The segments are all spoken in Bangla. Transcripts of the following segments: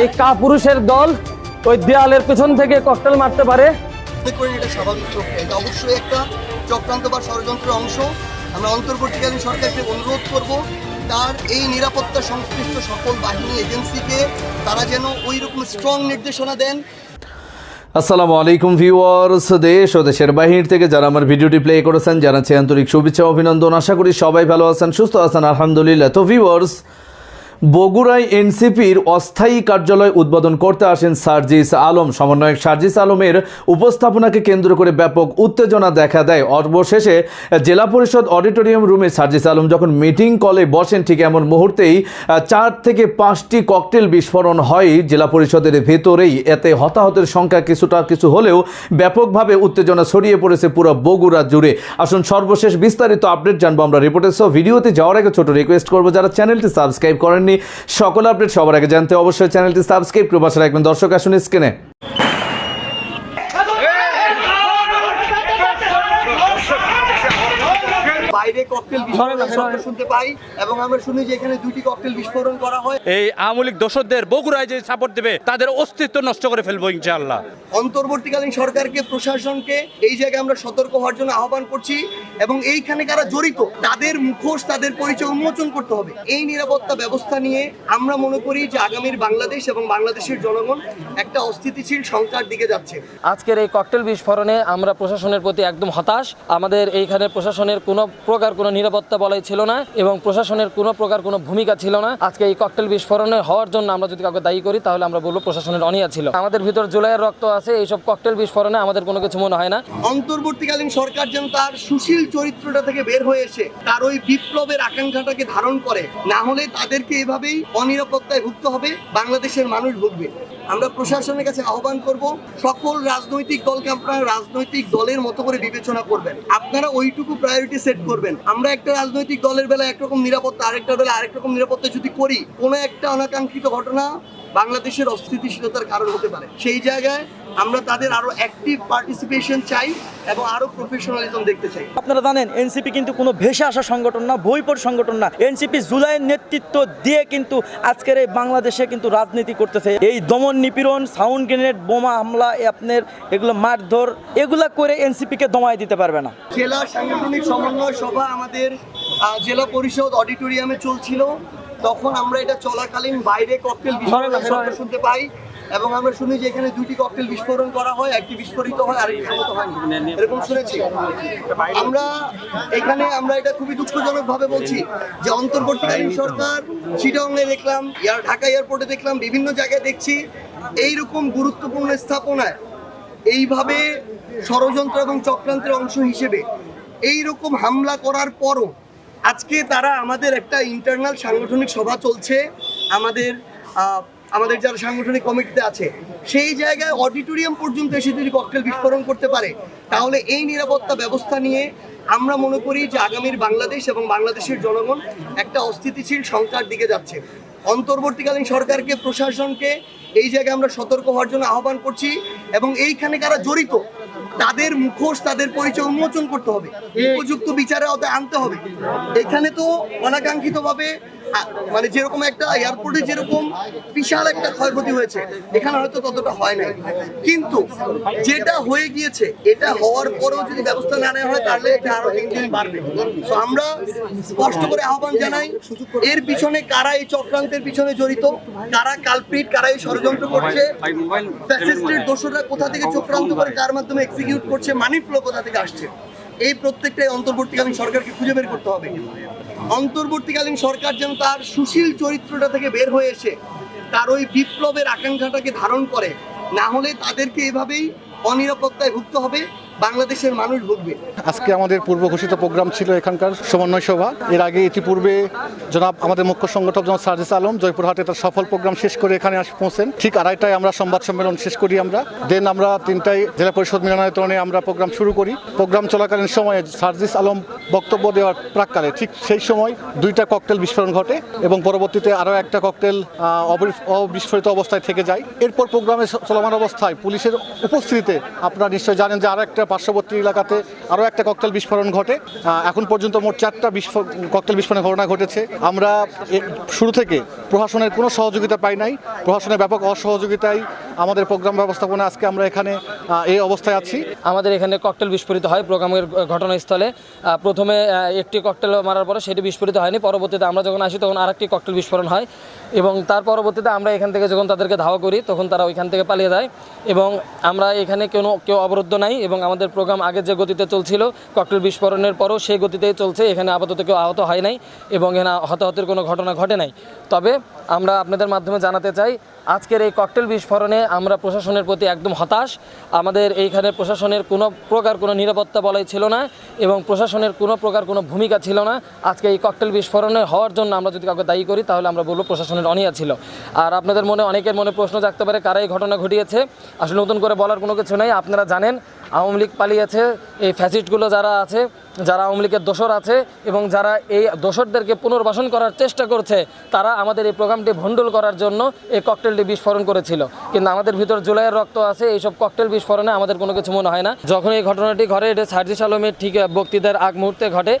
এই কাপুরুষের দল ওই দেয়ালের পেছন থেকে ককটেল মারতে পারে। করেন এটা স্বাভাবিক প্রক্রিয়া এটা অবশ্যই একটা চক্রান্ত বা ষড়যন্ত্রের অংশ। আমরা অন্তর্বর্তীকালীন সরকারকে অনুরোধ করব তার এই নিরাপত্তা সংশ্লিষ্ট সকল বাহিনী এজেন্সিকে তারা যেন ওই রকম স্ট্রং নির্দেশনা দেন। আসসালামু আলাইকুম ভিউয়ার্স দেশ ও দেশের বাহির থেকে যারা আমার ভিডিওটি প্লে করেছেন জানাচ্ছি আন্তরিক শুভেচ্ছা অভিনন্দন। আশা করি সবাই ভালো আছেন সুস্থ আছেন আলহামদুলিল্লাহ। তো ভিউয়ার্স বগুড়ায় এনসিপির অস্থায়ী কার্যালয় উদ্বোধন করতে আসেন সার্জিস আলম। সমন্বয়ক সার্জিস আলমের উপস্থাপনাকে কেন্দ্র করে ব্যাপক উত্তেজনা দেখা দেয়। অবশেষে জেলা পরিষদ অডিটোরিয়াম রুমে সার্জিস আলম যখন মিটিং কলে বসেন, ঠিক এমন মুহূর্তেই চার থেকে পাঁচটি ককটেল বিস্ফোরণ হয় জেলা পরিষদের ভেতরেই। এতে হতাহতের সংখ্যা কিছুটা কিছু হলেও ব্যাপকভাবে উত্তেজনা ছড়িয়ে পড়েছে পুরো বগুড়া জুড়ে। আসুন সর্বশেষ বিস্তারিত আপডেট জানব। আমরা রিপোর্টের সহ ভিডিওতে যাওয়ার আগে ছোট রিকোয়েস্ট করব, যারা চ্যানেলটি সাবস্ক্রাইব করেননি সকল আপডেট সবার আগে জানতে অবশ্যই চ্যানেলটি সাবস্ক্রাইব করে বসে রাখবেন। দর্শক আসুন স্ক্রিনে। ককটেল বিস্ফোরণের শব্দ শুনতে পাই এবং আমরা শুনি যে এখানে দুটি ককটেল বিস্ফোরণ করা হয়। এই আওয়ামী লীগ দোষরদের বগুড়ায় যে সাপোর্ট দেবে তাদের অস্তিত্ব নষ্ট করে ফেলব ইনশাআল্লাহ। অন্তর্বর্তীকালীন সরকারকে প্রশাসনকে এই জায়গায় আমরা সতর্ক হওয়ার জন্য আহ্বান করছি এবং এইখানে কারা জড়িত তাদের মুখোশ তাদের পরিচয় উন্মোচন করতে হবে। এই নিরাপত্তা ব্যবস্থা নিয়ে আমরা মনে করি যে আগামীর বাংলাদেশ এবং বাংলাদেশের জনগণ একটা অস্থিতিশীল সংখ্যার দিকে যাচ্ছে। আজকের এই ককটেল বিস্ফোরণে আমরা প্রশাসনের প্রতি একদম হতাশ। আমাদের এইখানে প্রশাসনের কোনো প্রকার কোনো নিরাপত্তা বলাই ছিল না এবং প্রশাসনের কোনো প্রকার কোনো ভূমিকা ছিল না। আজকে এই ককটেল বিস্ফোরণে হওয়ার জন্য আমরা যদি কাউকে দায়ী করি, তাহলে আমরা বলব প্রশাসনের অনিয়া ছিল। আমাদের ভিতর জুলাইয়ের রক্ত আছে, এইসব ককটেল বিস্ফোরণে আমাদের কোনো কিছু মনে হয় না। অন্তর্বর্তীকালীন সরকার যেন তার সুশীল চরিত্রটা থেকে বের হয়ে এসে তার ওই বিপ্লবের আকাঙ্ক্ষাটাকে ধারণ করে, না হলে তাদেরকে এভাবেই অনিরাপত্তায় ভুগতে হবে, বাংলাদেশের মানুষ ভুগবে। আমরা প্রশাসনের কাছে আহ্বান করব, সকল রাজনৈতিক দলকে আপনারা রাজনৈতিক দলের মতো করে বিবেচনা করবেন। আপনারা ওইটুকু প্রায়োরিটি সেট করবেন। আমরা একটা রাজনৈতিক দলের বেলায় একরকম নিরাপত্তা, আরেকটা বেলা আরেক রকম নিরাপত্তা যদি করি, কোনো একটা অনাকাঙ্ক্ষিত ঘটনা বাংলাদেশের অস্থিতিশীলতার কারণ হতে পারে। সেই জায়গায় আমরা তাদের আরও অ্যাক্টিভ পার্টিসিপেশন চাই এবং আরও প্রফেশনালিজম দেখতে চাই। আপনারা জানেন এনসিপি কিন্তু কোনো ভেসে আসা সংগঠন না বইপট সংগঠন না। এনসিপি জুলাইয়ের নেতৃত্ব দিয়ে কিন্তু আজকের এই বাংলাদেশে কিন্তু রাজনীতি করতেছে। এই দমন নিপীড়ন সাউন্ড গ্রেনেড বোমা হামলা আপনার এগুলো মারধর এগুলা করে এনসিপিকে দমায় দিতে পারবে না। জেলা সাংগঠনিক সমন্বয় সভা আমাদের জেলা পরিষদ অডিটোরিয়ামে চলছিল। তখন আমরা এটা চলাকালীন বাইরে ককটেল বিস্ফোরণের শব্দ শুনতে পাই এবং আমরা শুনি যে এখানে দুটি ককটেল বিস্ফোরণ করা হয় একটি বিস্ফোরিত হয় আরেকটি সম্মত হয়নি এরকম শুনেছি। আমরা এখানে আমরা এটা খুবই দুঃখজনক ভাবে বলছি যে অন্তর্বর্তীকালীন সরকার চিটংয়ে দেখলাম ইয়ার ঢাকা এয়ারপোর্টে দেখলাম বিভিন্ন জায়গায় দেখছি এইরকম গুরুত্বপূর্ণ স্থাপনায় এইভাবে ষড়যন্ত্র এবং চক্রান্তের অংশ হিসেবে এই রকম হামলা করার পরও আজকে তারা আমাদের একটা ইন্টারনাল সাংগঠনিক সভা চলছে, আমাদের আমাদের যারা সাংগঠনিক কমিটিতে আছে, সেই জায়গায় অডিটোরিয়াম পর্যন্ত এসে যদি ককটেল বিস্ফোরণ করতে পারে, তাহলে এই নিরাপত্তা ব্যবস্থা নিয়ে আমরা মনে করি যে আগামীর বাংলাদেশ এবং বাংলাদেশের জনগণ একটা অস্থিতিশীল সংখ্যার দিকে যাচ্ছে। অন্তর্বর্তীকালীন সরকারকে, প্রশাসনকে এই জায়গায় আমরা সতর্ক হওয়ার জন্য আহ্বান করছি এবং এইখানে কারা জড়িত তাদের মুখোশ তাদের পরিচয় উন্মোচন করতে হবে। উপযুক্ত বিচারে আওতায় আনতে হবে। এখানে তো অনাকাঙ্ক্ষিতভাবে মানে যেরকম একটা এয়ারপোর্টে যেরকম বিশাল একটা ক্ষয়ক্ষতি হয়েছে এখানে হয়তো ততটা হয় নাই। কিন্তু যেটা হয়ে গিয়েছে এটা হওয়ার পরেও যদি ব্যবস্থা না নেওয়া হয় তাহলে এটা আরও দিন দিন বাড়বে। তো আমরা স্পষ্ট করে আহ্বান জানাই এর পিছনে কারা এই চক্রান্তের পিছনে জড়িত কারা কালপ্রিট কারা এই ষড়যন্ত্র করছে ফ্যাসিস্টের দোষরা কোথা থেকে চক্রান্ত করে কার মাধ্যমে এক্সিকিউট করছে মানি ফ্লো কোথা থেকে আসছে? এই প্রত্যেকটাই অন্তর্বর্তীকালীন সরকারকে খুঁজে বের করতে হবে। অন্তর্বর্তীকালীন সরকার যেন তার সুশীল চরিত্রটা থেকে বের হয়ে এসে তার ওই বিপ্লবের আকাঙ্ক্ষাটাকে ধারণ করে, না হলে তাদেরকে এভাবেই অনিরাপত্তায় ভুগতে হবে বাংলাদেশের মানুষ ভুগবে। আজকে আমাদের পূর্ব ঘোষিত প্রোগ্রাম ছিল এখানকার সমন্বয় সভা। এর আগে ইতিপূর্বে জনাব, আমাদের মুখ্য সংগঠক জনাব সার্জিস আলম জয়পুরহাটে তার সফল প্রোগ্রাম শেষ করে এখানে আস পৌঁছেন। ঠিক আড়াইটায় আমরা সংবাদ সম্মেলন শেষ করি আমরা। দেন আমরা তিনটায় জেলা পরিষদ মিলনায়তনে আমরা প্রোগ্রাম শুরু করি। প্রোগ্রাম চলাকালীন সময়ে সার্জিস আলম বক্তব্য দেওয়ার প্রাককালে ঠিক সেই সময় দুইটা ককটেল বিস্ফোরণ ঘটে এবং পরবর্তীতে আরও একটা ককটেল অবিস্ফোরিত অবস্থায় থেকে যায়। এরপর প্রোগ্রামে চলমান অবস্থায় পুলিশের উপস্থিতিতে আপনারা নিশ্চয় জানেন যে আরও একটা পার্শ্ববর্তী এলাকাতে আরও একটা ককটেল বিস্ফোরণ ঘটে। এখন পর্যন্ত মোট চারটা বিস্ফো, ককটেল বিস্ফোরণের ঘটনা ঘটেছে। আমরা শুরু থেকে প্রশাসনের কোনো সহযোগিতা পাই নাই। প্রশাসনের ব্যাপক অসহযোগিতায় আমাদের প্রোগ্রাম ব্যবস্থাপনা আজকে আমরা এখানে এই অবস্থায় আছি। আমাদের এখানে ককটেল বিস্ফোরিত হয় প্রোগ্রামের ঘটনাস্থলে। প্রথমে একটি ককটেল মারার পরে সেটি বিস্ফোরিত হয়নি। পরবর্তীতে আমরা যখন আসি তখন আরেকটি ককটেল বিস্ফোরণ হয় এবং তার পরবর্তীতে আমরা এখান থেকে যখন তাদেরকে ধাওয়া করি তখন তারা ওইখান থেকে পালিয়ে যায় এবং আমরা এখানে কোনো, কেউ অবরুদ্ধ নাই এবং আমাদের প্রোগ্রাম আগে যে গতিতে চলছিল, ককটেল বিস্ফোরণের পরও সেই গতিতেই চলছে, এখানে আপাতত কেউ আহত হয় নাই এবং এখানে হতাহতের কোনো ঘটনা ঘটে নাই। তবে আমরা আপনাদের মাধ্যমে জানাতে চাই, আজকের এই ককটেল বিস্ফোরণে আমরা প্রশাসনের প্রতি একদম হতাশ। আমাদের এইখানে প্রশাসনের কোনো প্রকার কোনো নিরাপত্তা বলাই ছিল না এবং প্রশাসনের কোনো প্রকার কোনো ভূমিকা ছিল না। আজকে এই ককটেল বিস্ফোরণে হওয়ার জন্য আমরা যদি কাউকে দায়ী করি, তাহলে আমরা বলব প্রশাসনের অনিয়া ছিল। আর আপনাদের মনে অনেকের মনে প্রশ্ন জাগতে পারে, কারা এই ঘটনা ঘটিয়েছে? আসলে নতুন করে বলার কোনো কিছু নেই। আপনারা জানেন আওয়ামী লীগ পালিয়েছে এই ফ্যাসিস্টগুলো যারা আছে যারা আওয়ামী লীগের দোসর আছে এবং যারা এই দোসরদেরকে পুনর্বাসন করার চেষ্টা করছে, তারা আমাদের এই প্রোগ্রামটি ভণ্ডুল করার জন্য এই ককটেলটি বিস্ফোরণ করেছিল। কিন্তু আমাদের ভিতর জুলাইয়ের রক্ত আছে, এইসব ককটেল বিস্ফোরণে আমাদের কোনো কিছু মনে হয় না। যখন এই ঘটনাটি ঘটে, এটা সার্জিস আলমের ঠিক বক্তৃতার আগ মুহূর্তে ঘটে।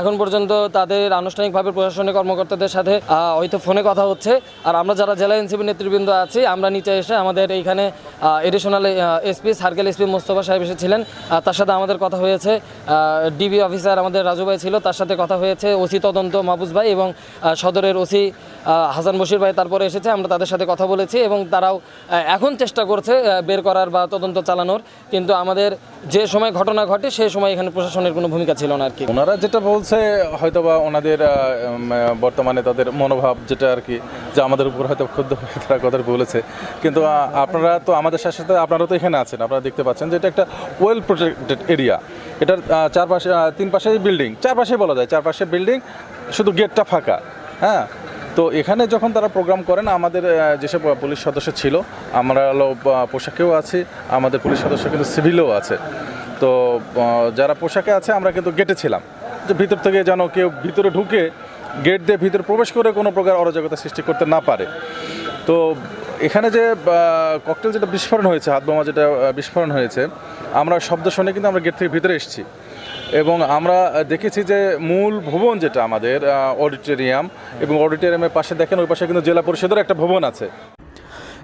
এখন পর্যন্ত তাদের আনুষ্ঠানিকভাবে প্রশাসনিক কর্মকর্তাদের সাথে হয়তো ফোনে কথা হচ্ছে। আর আমরা যারা জেলা এনসিপি নেতৃবৃন্দ আছি, আমরা নিচে এসে আমাদের এইখানে additional SP circle SP Mostafa সাহেব এসেছিলেন। তার সাথে আমাদের কথা হয়েছে। ডিবি অফিসার আমাদের রাজু ভাই ছিল তার সাথে কথা হয়েছে ওসি তদন্ত মাহবুজ ভাই এবং সদরের ওসি হাসান বশির ভাই তারপরে এসেছে আমরা তাদের সাথে কথা বলেছি এবং তারাও এখন চেষ্টা করছে বের করার বা তদন্ত চালানোর কিন্তু আমাদের যে সময় ঘটনা ঘটে সেই সময় এখানে প্রশাসনের কোনো ভূমিকা ছিল না আর কি ওনারা যেটা বলছে হয়তোবা ওনাদের আহ, উম, আহ, বর্তমানে তাদের মনোভাব যেটা আর কি যে আমাদের উপর হয়তো ক্ষুব্ধ হয়ে তারা কথা বলেছে। কিন্তু আপনারা তো আমাদের সাথে সাথে আপনারা তো এখানে আছেন আপনারা দেখতে পাচ্ছেন যে এটা একটা ওয়েল প্রোটেক্টেড এরিয়া এটার চারপাশে তিন পাশে বিল্ডিং চারপাশে বলা যায়, চারপাশে বিল্ডিং শুধু গেটটা ফাঁকা। হ্যাঁ? তো এখানে যখন তারা প্রোগ্রাম করেন, আমাদের যেসব পুলিশ সদস্য ছিল, আমরা হলো পোশাকেও আছি, আমাদের পুলিশ সদস্য কিন্তু সিভিলও আছে। তো যারা পোশাকে আছে, আমরা কিন্তু গেটে ছিলাম। যে ভিতর থেকে যেন কেউ ভিতরে ঢুকে গেট দিয়ে ভিতরে প্রবেশ করে কোনো প্রকার অরাজকতা সৃষ্টি করতে না পারে। তো এখানে যে ককটেল যেটা বিস্ফোরণ হয়েছে, হাত বোমা যেটা বিস্ফোরণ হয়েছে, আমরা শব্দ শুনে কিন্তু আমরা গেট থেকে ভিতরে এসেছি। এবং আমরা দেখেছি যে মূল ভবন যেটা আমাদের অডিটোরিয়াম এবং অডিটোরিয়ামের পাশে দেখেন ওই পাশে কিন্তু জেলা পরিষদের একটা ভবন আছে।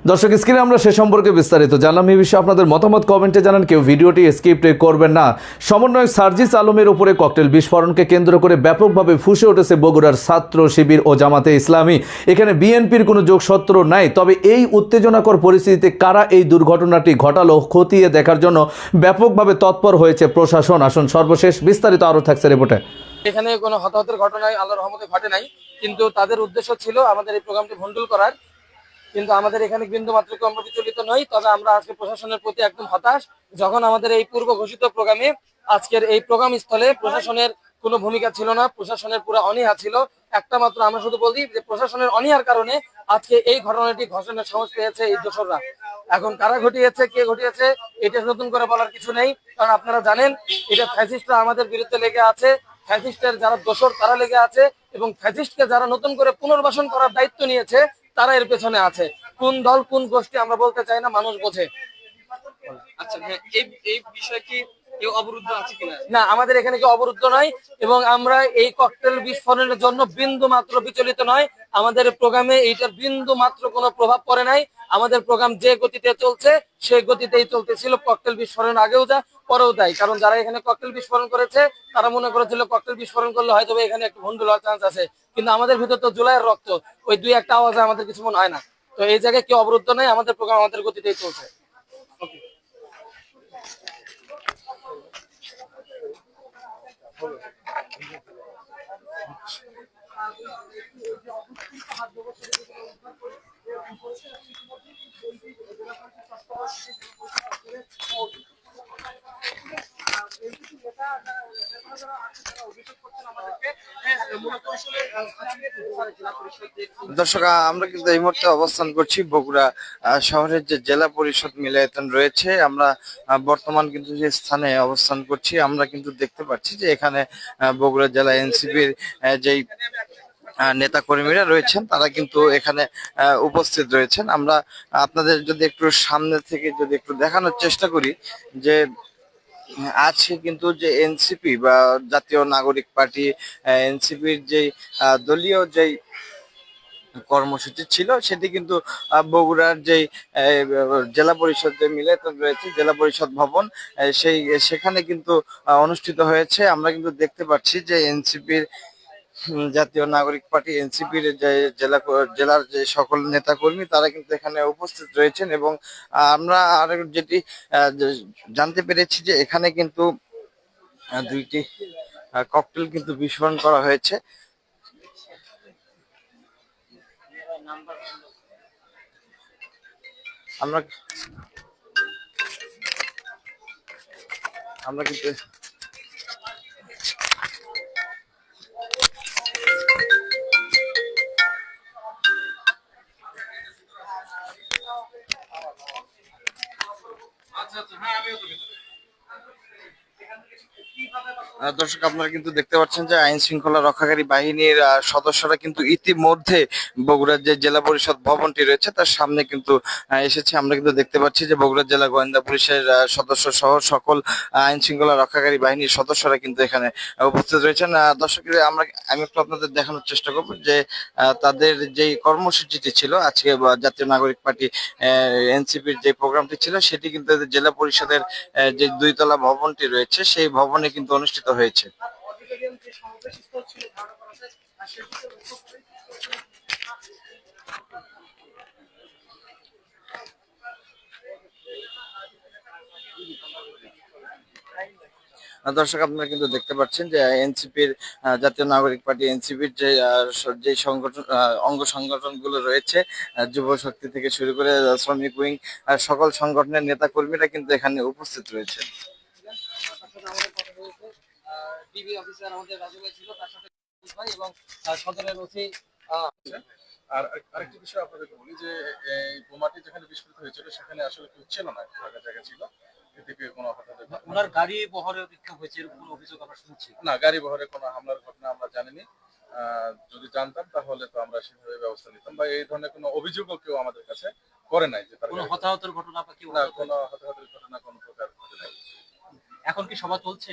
দর্শক, স্ক্রিনে আমরা সে সম্পর্কে বিস্তারিত জানলাম। এই বিষয়ে আপনাদের মতামত কমেন্টে জানান। কেউ ভিডিওটি স্কিপ করবেন না। সমন্বয়ক সার্জিস আলমের উপরে ককটেল বিস্ফোরণকে কেন্দ্র করে ব্যাপকভাবে ফুসে উঠেছে বগুড়ার ছাত্র শিবির ও জামাতে ইসলামী। এখানে বিএনপির কোনো যোগসত্র নাই। তবে এই উত্তেজনাকর পরিস্থিতিতে কারা এই দুর্ঘটনাটি ঘটালো, খতিয়ে দেখার জন্য ব্যাপকভাবে তৎপর হয়েছে প্রশাসন। আসন, সর্বশেষ বিস্তারিত আরও থাকছে রিপোর্টে। এখানে কোনো হতাহতের ঘটনায় আল্লাহ রহমতে ঘটে নাই, কিন্তু তাদের উদ্দেশ্য ছিল আমাদের এই প্রোগ্রামটি ভণ্ডুল করার। কিন্তু আমাদের এখানে বিন্দু মাত্র কম বিচলিত নই তবে আমরা আজকে প্রশাসনের প্রতি একদম হতাশ। যখন আমাদের এই পূর্ব ঘোষিত প্রোগ্রামে আজকের এই প্রোগ্রাম স্থলে প্রশাসনের কোনো ভূমিকা ছিল না, প্রশাসনের পুরো অনীহা ছিল। একটা মাত্র আমরা শুধু বলি যে প্রশাসনের অনীহার কারণে আজকে এই ঘটনাটি ঘটনার সাহস পেয়েছে এই দোসররা। এখন কারা ঘটিয়েছে, কে ঘটিয়েছে, এটা নতুন করে বলার কিছু নেই, কারণ আপনারা জানেন এটা ফ্যাসিস্টরা আমাদের বিরুদ্ধে লেগে আছে। ফ্যাসিস্টের যারা দোসর, তারা লেগে আছে এবং ফ্যাসিস্টকে যারা নতুন করে পুনর্বাসন করার দায়িত্ব নিয়েছে তারা এর পেছনে আছে। কোন দল কোন গোষ্ঠী আমরা বলতে চাই না মানুষ বোঝে। আচ্ছা হ্যাঁ এই এই বিষয়ে কি অবরুদ্ধ না আমাদের এখানে কেউ অবরুদ্ধ নয় এবং আমরা এই ককটেল বিস্ফোরণের জন্য বিন্দু মাত্র বিচলিত নয়। আমাদের প্রোগ্রামে এইটার বিন্দু মাত্র কোনো প্রভাব পড়ে নাই। আমাদের প্রোগ্রাম যে গতিতে চলছে সেই গতিতেই চলতেছিল ককটেল বিস্ফোরণ আগেও যা পরেও তাই কারণ যারা এখানে ককটেল বিস্ফোরণ করেছে, তারা মনে করেছিল ককটেল বিস্ফোরণ করলে হয়তো এখানে একটু ভন্ডুল হওয়ার চান্স আছে। কিন্তু আমাদের ভিতর তো জুলাইয়ের রক্ত, ওই দুই একটা আওয়াজে আমাদের কিছু মনে হয় না। তো এই জায়গায় কেউ অবরুদ্ধ নয় আমাদের প্রোগ্রাম আমাদের গতিতেই চলছে। দর্শক আমরা কিন্তু এই মুহূর্তে অবস্থান করছি বগুড়া শহরের যে জেলা পরিষদ মিলায়তন রয়েছে। আমরা বর্তমান কিন্তু যে স্থানে অবস্থান করছি, আমরা কিন্তু দেখতে পাচ্ছি যে এখানে বগুড়া জেলা এনসিপির যেই নেতা কর্মীরা রয়েছেন তারা কিন্তু এখানে উপস্থিত রয়েছেন। আমরা আপনাদের যদি একটু সামনে থেকে যদি একটু দেখানোর চেষ্টা করি যে আছে কিন্তু যে এনসিপি বা জাতীয় নাগরিক পার্টি এনসিপির যে দলীয় যেই কর্মসূচি ছিল সেটি কিন্তু বগুড়ার আহ, জেলা পরিষদ যে মিলেতন রয়েছে জেলা পরিষদ ভবন সেই সেখানে কিন্তু অনুষ্ঠিত হয়েছে। আমরা কিন্তু দেখতে পাচ্ছি যে এনসিপির জাতীয় নাগরিক পার্টি এনসিপির যে জেলা জেলার যে সকল নেতাকর্মী, তারা কিন্তু এখানে উপস্থিত রয়েছেন এবং আমরা আর যেটি জানতে পেরেছি যে এখানে কিন্তু দুইটি ককটেল কিন্তু বিস্ফোরণ করা হয়েছে। আমরা আমরা কিন্তু দর্শক, আপনারা কিন্তু দেখতে পাচ্ছেন যে আইন শৃঙ্খলা রক্ষাকারী বাহিনীর সদস্যরা কিন্তু ইতিমধ্যে বগুড়ার যে জেলা পরিষদ ভবনটি রয়েছে, তার সামনে কিন্তু এসেছে। আমরা কিন্তু দেখতে পাচ্ছি যে বগুড়া জেলা গোয়েন্দা পুলিশের সদস্য সহ সকল আইন শৃঙ্খলা রক্ষাকারী বাহিনীর সদস্যরা কিন্তু এখানে উপস্থিত রয়েছেন। দর্শক, আমরা, আমি একটু আপনাদের দেখানোর চেষ্টা করব যে তাদের যেই কর্মসূচিটি ছিল, আজকে জাতীয় নাগরিক পার্টি এনসিপির যে প্রোগ্রামটি ছিল, সেটি কিন্তু জেলা পরিষদের যে দুইতলা ভবনটি রয়েছে, সেই ভবনে কিন্তু অনুষ্ঠিত হয়েছে। দর্শক, আপনারা কিন্তু দেখতে পাচ্ছেন যে এনসিপির জাতীয় নাগরিক পার্টি এনসিপির যে যে সংগঠন অঙ্গ সংগঠনগুলো রয়েছে যুব শক্তি থেকে শুরু করে শ্রমিক উইং সকল সংগঠনের নেতা কর্মীরা কিন্তু এখানে উপস্থিত রয়েছে। টিভি অফিসার আমাদের রাজু ভাই ছিল তার সাথে ভাই এবং সদরের ওসি আর আরেকটি বিষয় আপনাদেরকে বলি যে এই বোমাটি যেখানে বিস্ফোরিত হয়েছিল সেখানে আসলে কেউ ছিল না ফাঁকা জায়গা ছিল। এদিকে কোনো ওনার গাড়ি বহরে বিক্ষোভ হয়েছে এরকম অভিযোগ আমরা শুনছি? না গাড়ি বহরে কোনো হামলার ঘটনা আমরা জানিনি। যদি জানতাম তাহলে তো আমরা সেভাবে ব্যবস্থা নিতাম বা এই ধরনের কোনো অভিযোগও কেউ আমাদের কাছে করে নাই যে কোনো হতাহতের ঘটনা বা কি না কোনো হতাহতের ঘটনা কোনো প্রকার ঘটে নাই এখন কি সভা চলছে?